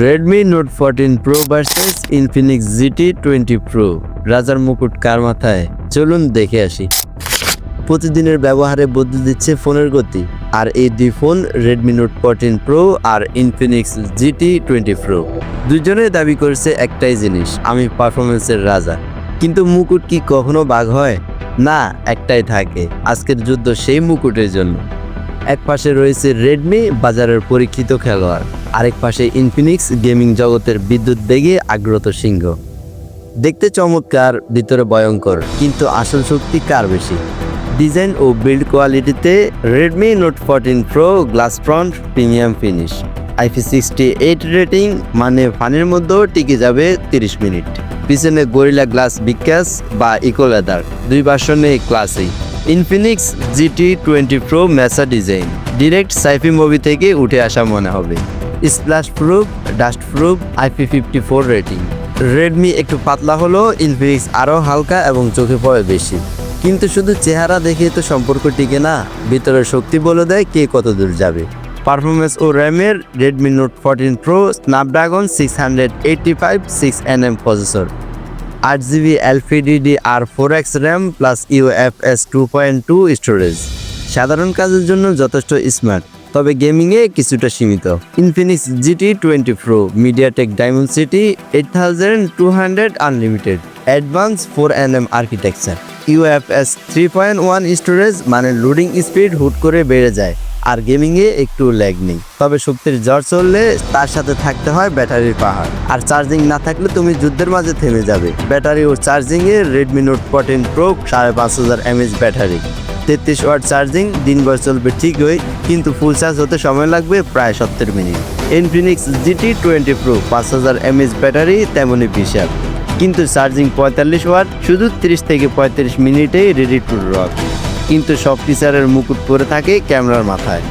Redmi Note fourteen Pro versus Infinix GT twenty Pro রাজার মুকুট কার মাথায়? চলুন দেখে আসি। প্রতিদিনের ব্যবহারে বদলে দিচ্ছে ফোনের গতি। আর এই দুই phone Redmi Note fourteen Pro আর ইনফিনিক্স জিটি টোয়েন্টি প্রো দুজনে দাবি করছে একটাই জিনিস, আমি পারফরমেন্সের রাজা। কিন্তু মুকুট কি কখনো বাঘ হয়? না, একটাই থাকে। আজকের যুদ্ধ সেই মুকুটের জন্য। এক পাশে রয়েছে রেডমি বাজারের পরীক্ষিত খেলোয়াড়। আরেক পাশে ইনফিনিক্স গেমিং জগতের বিদ্যুৎ বেগে আগ্রত সিংহ। দেখতে চমৎকার, ভিতরে ভয়ঙ্কর, কিন্তু আসল শক্তি কার বেশি? ডিজাইন ও বিল্ড কোয়ালিটিতে Redmi Note fourteen Pro glass front premium finish IP sixty eight rating মানে ফানের মধ্যেও টিকে যাবে তিরিশ মিনিট। পিছনে গরিলা গ্লাস বিকাশ বা ইকোলেদার দুই ভার্সনে ক্লাসেই Infinix GT twenty Pro mecha design direct sci-fi movie থেকে উঠে আসা মনে হবে। Splash proof dust proof IP fifty four rating Redmi একটু পাতলা হলো ইনফিনিক্স আরও হালকা এবং চোখে পড়ে বেশি। কিন্তু শুধু চেহারা দেখে তো সম্পর্ক টিকে না, ভিতরের শক্তি বলে দেয় কে কত দূর যাবে। পারফরমেন্স ও র্যামের Redmi Note fourteen Pro Snapdragon six hundred eighty five six N M processor আট GB LPDD R four X RAM plus UFS two point two storage সাধারণ কাজের জন্য যথেষ্ট স্মার্ট তবে গেমিংয়ে কিছুটা সীমিত। Infinix GT twenty Pro MediaTek Dimensity eight thousand two hundred unlimited advance four N M architecture UFS three point one storage মানে loading speed হুট করে বেড়ে যায়। আর গেমিংয়ে একটু ল্যাগ নেই। তবে শক্তির জ্বর চললে তার সাথে থাকতে হয় ব্যাটারির পাহাড়। আর চার্জিং না থাকলে তুমি যুদ্ধের মাঝে থেমে যাবে। ব্যাটারি ও চার্জিংয়ে রেডমি নোট ফোরটিন প্রো সাড়ে পাঁচ হাজার এমএচ ব্যাটারি। তেত্রিশ ওয়াট চার্জিং দিনভর চলবে ঠিকই, কিন্তু ফুল চার্জ হতে সময় লাগবে প্রায় সত্তর minute. Infinix GT twenty Pro পাঁচ হাজার এমএচ ব্যাটারি তেমনই বিশাল। কিন্তু চার্জিং পঁয়তাল্লিশ ওয়াট, শুধু তিরিশ থেকে পঁয়ত্রিশ মিনিটেই রেডি টু রক কিন্তু সব ফিচারের মুকুট পরে থাকে ক্যামেরার মাথায়।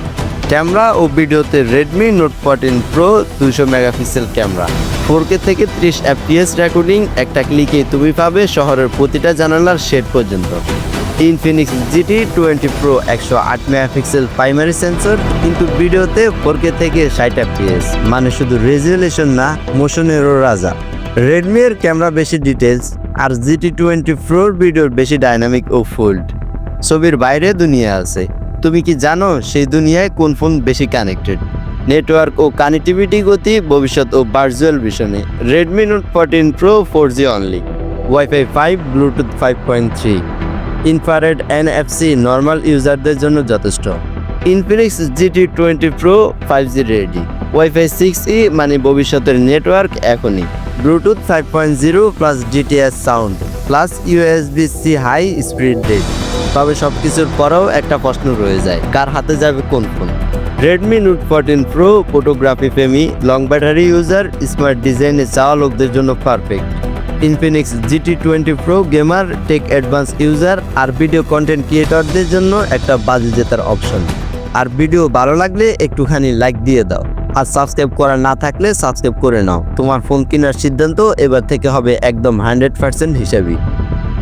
ক্যামেরা ও ভিডিওতে রেডমি নোট ফোরটিন প্রো দুশো মেগাপিক্সেল ক্যামেরা। ফোর কে থেকে ত্রিশ এফপিএস রেকর্ডিং একটা ক্লিকে তুমি পাবে শহরের প্রতিটা জানালার শেড পর্যন্ত। ইনফিনিক্স জিটি টোয়েন্টি প্রো একশো আট মেগাপিক্সেল প্রাইমারি সেন্সর কিন্তু ভিডিওতে ফোর কে থেকে ষাট এফপিএস মানে শুধু রেজুলেশন না মোশনেরও রাজা। রেডমির ক্যামেরা বেশি ডিটেলস আর জিটি টোয়েন্টি প্রোর ভিডিওর বেশি ডাইনামিক ও ফুল্ড ছবির বাইরে দুনিয়া আছে। তুমি কি জানো সেই দুনিয়ায় কোন ফোন বেশি কানেক্টেড নেটওয়ার্ক ও কানেক্টিভিটি গতি, ভবিষ্যৎ ও virtual ভিশনে Redmi Note fourteen Pro four G only WiFi five Bluetooth five point three infrared NFC normal ইউজারদের জন্য যথেষ্ট। Infinix GT twenty Pro five G ready WiFi six E মানে ভবিষ্যতের network এখনই। Bluetooth five point zero plus DTS sound plus USB C high speed rate তবে সব কিছুর পরেও একটা প্রশ্ন রয়ে যায়, কার হাতে যাবে কোন phone? Redmi Note fourteen Pro photography প্রেমী লং ব্যাটারি ইউজার স্মার্ট ডিজাইনে চাওয়া লোকদের জন্য perfect Infinix GT twenty Pro gamer tech advance user আর ভিডিও কন্টেন্ট ক্রিয়েটরদের জন্য একটা বাজে জেতার অপশন আর ভিডিও ভালো লাগলে একটুখানি লাইক দিয়ে দাও। আর সাবস্ক্রাইব করা না থাকলে সাবস্ক্রাইব করে নাও। তোমার ফোন কেনার সিদ্ধান্ত এবার থেকে হবে একদম হান্ড্রেড পার্সেন্ট হিসাবেই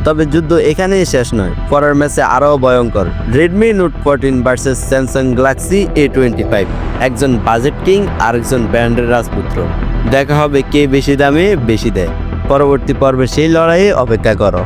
তবে যুদ্ধ এখানেই শেষ নয়, পরের ম্যাচে আরও ভয়ঙ্কর। Redmi Note fourteen versus Samsung Galaxy A twenty five একজন বাজেট কিং আর একজন ব্র্যান্ডের রাজপুত্র। দেখা হবে কে বেশি দামে, বেশি দেয়। পরবর্তী পর্বে সেই লড়াইয়ে অপেক্ষা করো।